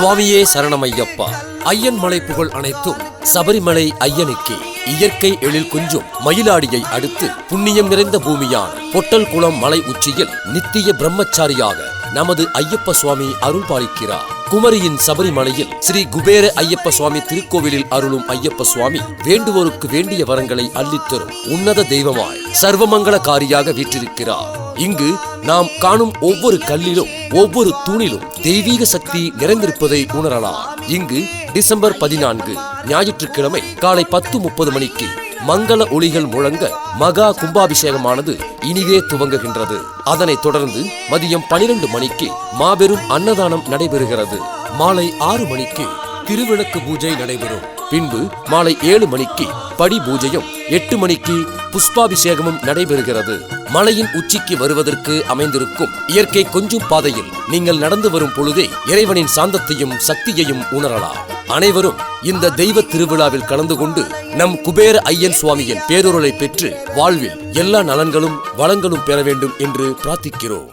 சுவாமியே சரணமையப்பா. ஐயன் மலை புகழ் அனைத்தும் சபரிமலை ஐயனுக்கு. இயற்கை எழில் குஞ்சும் மயிலாடியை அடுத்து புண்ணியம் நிறைந்த பூமியான பொட்டல் குளம் மலை உச்சியில் நித்திய பிரம்மச்சாரியாக நமது ஐயப்ப சுவாமி அருள் பாலிக்கிறார். குமரியின் சபரிமலையில் ஸ்ரீ குபேர ஐயப்ப சுவாமி திருக்கோவிலில் அருளும் ஐயப்ப சுவாமி வேண்டுவோருக்கு வேண்டிய வரங்களை அள்ளித்தரும் உன்னத தெய்வமாய் சர்வமங்களகாரியாக வீற்றிருக்கிறார். இங்கு நாம் காணும் ஒவ்வொரு கல்லிலும் ஒவ்வொரு தூணிலும் தெய்வீக சக்தி நிறைந்திருப்பதை உணரலாம். இங்கு டிசம்பர் பதினான்கு ஞாயிற்றுக்கிழமை காலை பத்து முப்பது மணிக்கு மங்கள ஒளிகள் முழங்க மகா கும்பாபிஷேகமானது இனிதே துவங்குகின்றது. அதனைத் தொடர்ந்து மதியம் பனிரெண்டு மணிக்கு மாபெரும் அன்னதானம் நடைபெறுகிறது. மாலை ஆறு மணிக்கு திருவிளக்கு பூஜை நடைபெறும். பின்பு மாலை ஏழு மணிக்கு படி பூஜையும் எட்டு மணிக்கு புஷ்பாபிஷேகமும் நடைபெறுகிறது. மலையின் உச்சிக்கு வருவதற்கு அமைந்திருக்கும் இயற்கை கொஞ்சும் பாதையில் நீங்கள் நடந்து வரும் பொழுதே இறைவனின் சாந்தத்தையும் சக்தியையும் உணரலாம். அனைவரும் இந்த தெய்வ திருவிழாவில் கலந்து கொண்டு நம் குபேர ஐயன் சுவாமியின் பேருருளை பெற்று வாழ்வில் எல்லா நலன்களும் வளங்களும் பெற வேண்டும் என்று பிரார்த்திக்கிறோம்.